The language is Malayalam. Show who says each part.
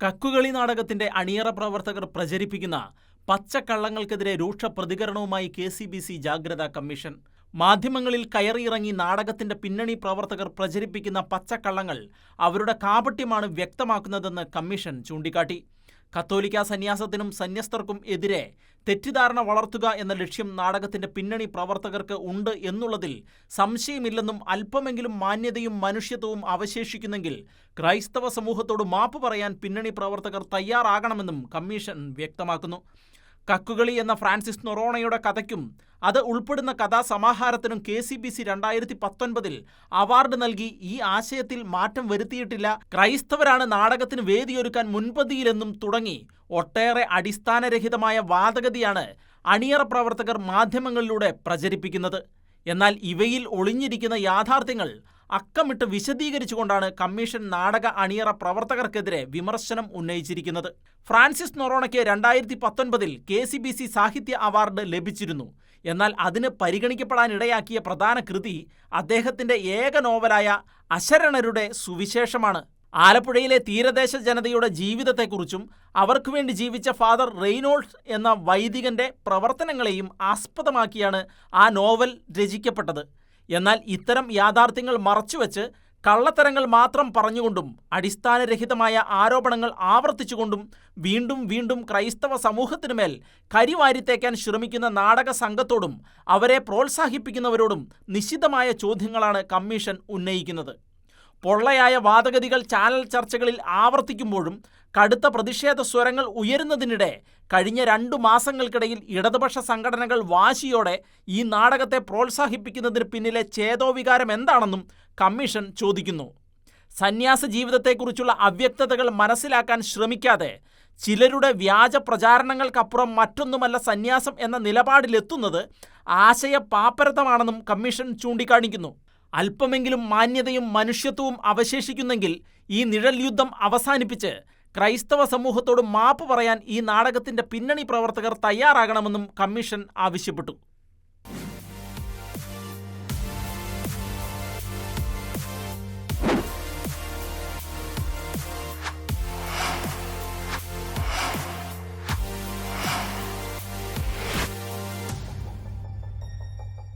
Speaker 1: കക്കുകളി നാടകത്തിന്റെ അണിയറ പ്രവർത്തകർ പ്രചരിപ്പിക്കുന്ന പച്ചക്കള്ളങ്ങൾക്കെതിരെ രൂക്ഷ പ്രതികരണവുമായി കെ സി ബി സി ജാഗ്രതാ കമ്മീഷൻ. മാധ്യമങ്ങളിൽ കയറിയിറങ്ങി നാടകത്തിന്റെ പിന്നണി പ്രവർത്തകർ പ്രചരിപ്പിക്കുന്ന പച്ചക്കള്ളങ്ങൾ അവരുടെ കാപട്യമാണ് വ്യക്തമാക്കുന്നതെന്ന് കമ്മീഷൻ ചൂണ്ടിക്കാട്ടി. കത്തോലിക്ക സന്യാസത്തിനും സന്യസ്തർക്കും എതിരെ തെറ്റിദ്ധാരണ വളർത്തുക എന്ന ലക്ഷ്യം നാടകത്തിന്റെ പിന്നണി പ്രവർത്തകർക്ക് ഉണ്ട് എന്നുള്ളതിൽ സംശയമില്ലെന്നും അല്പമെങ്കിലും മാന്യതയും മനുഷ്യത്വവും അവശേഷിക്കുന്നെങ്കിൽ ക്രൈസ്തവ സമൂഹത്തോട് മാപ്പ് പറയാൻ പിന്നണി പ്രവർത്തകർ തയ്യാറാകണമെന്നും കമ്മീഷൻ വ്യക്തമാക്കുന്നു. കക്കുകളി എന്ന ഫ്രാൻസിസ് നൊറോണയുടെ കഥയ്ക്കും അത് ഉൾപ്പെടുന്ന കഥാസമാഹാരത്തിനും കെ സി ബി സി രണ്ടായിരത്തി പത്തൊൻപതിൽ അവാർഡ് നൽകി ഈ ആശയത്തിൽ മാറ്റം വരുത്തിയിട്ടില്ല. ക്രൈസ്തവരാണ് നാടകത്തിന് വേദിയൊരുക്കാൻ മുൻപന്തിയിലെന്നും തുടങ്ങി. ഒട്ടേറെ അടിസ്ഥാനരഹിതമായ വാദഗതിയാണ് അണിയറ പ്രവർത്തകർ മാധ്യമങ്ങളിലൂടെ പ്രചരിപ്പിക്കുന്നത്. എന്നാൽ ഇവയിൽ ഒളിഞ്ഞിരിക്കുന്ന യാഥാർത്ഥ്യങ്ങൾ അക്കമിട്ട് വിശദീകരിച്ചുകൊണ്ടാണ് കമ്മീഷൻ നാടക അണിയറ പ്രവർത്തകർക്കെതിരെ വിമർശനം ഉന്നയിച്ചിരിക്കുന്നത്. ഫ്രാൻസിസ് നൊറോണയ്ക്ക് രണ്ടായിരത്തി പത്തൊൻപതിൽ കെ സി ബി സി സാഹിത്യ അവാർഡ് ലഭിച്ചിരുന്നു. എന്നാൽ അതിന് പരിഗണിക്കപ്പെടാനിടയാക്കിയ പ്രധാന കൃതി അദ്ദേഹത്തിന്റെ ഏക നോവലായ അശരണരുടെ സുവിശേഷമാണ്. ആലപ്പുഴയിലെ തീരദേശ ജനതയുടെ ജീവിതത്തെക്കുറിച്ചും അവർക്കു വേണ്ടി ജീവിച്ച ഫാദർ റെയ്നോൾഡ് എന്ന വൈദികന്റെ പ്രവർത്തനങ്ങളെയും ആസ്പദമാക്കിയാണ് ആ നോവൽ രചിക്കപ്പെട്ടത്. എന്നാൽ ഇത്തരം യാഥാർത്ഥ്യങ്ങൾ മറച്ചുവെച്ച് കള്ളത്തരങ്ങൾ മാത്രം പറഞ്ഞുകൊണ്ടും അടിസ്ഥാനരഹിതമായ ആരോപണങ്ങൾ ആവർത്തിച്ചുകൊണ്ടും വീണ്ടും വീണ്ടും ക്രൈസ്തവ സമൂഹത്തിനുമേൽ കരിവാരിത്തേക്കാൻ ശ്രമിക്കുന്ന നാടക സംഘത്തോടും അവരെ പ്രോത്സാഹിപ്പിക്കുന്നവരോടും നിശിതമായ ചോദ്യങ്ങളാണ് കമ്മീഷൻ ഉന്നയിക്കുന്നത്. പൊള്ളയായ വാദഗതികൾ ചാനൽ ചർച്ചകളിൽ ആവർത്തിക്കുമ്പോഴും കടുത്ത പ്രതിഷേധ സ്വരങ്ങൾ ഉയരുന്നതിനിടെ കഴിഞ്ഞ രണ്ടു മാസങ്ങൾക്കിടയിൽ ഇടതുപക്ഷ സംഘടനകൾ വാശിയോടെ ഈ നാടകത്തെ പ്രോത്സാഹിപ്പിക്കുന്നതിന് പിന്നിലെ ചേതോവികാരം എന്താണെന്നും കമ്മീഷൻ ചോദിക്കുന്നു. സന്യാസ ജീവിതത്തെക്കുറിച്ചുള്ള അവ്യക്തതകൾ മനസ്സിലാക്കാൻ ശ്രമിക്കാതെ ചിലരുടെ വ്യാജ പ്രചാരണങ്ങൾക്കപ്പുറം മറ്റൊന്നുമല്ല സന്യാസം എന്ന നിലപാടിലെത്തുന്നത് ആശയ പാപ്പരതമാണെന്നും കമ്മീഷൻ ചൂണ്ടിക്കാണിക്കുന്നു. അല്പമെങ്കിലും മാന്യതയും മനുഷ്യത്വവും അവശേഷിക്കുന്നെങ്കിൽ ഈ നിഴൽ യുദ്ധം അവസാനിപ്പിച്ച് ക്രൈസ്തവ സമൂഹത്തോട് മാപ്പ് പറയാൻ ഈ നാടകത്തിന്റെ പിന്നണി പ്രവർത്തകർ തയ്യാറാകണമെന്നും കമ്മീഷൻ ആവശ്യപ്പെട്ടു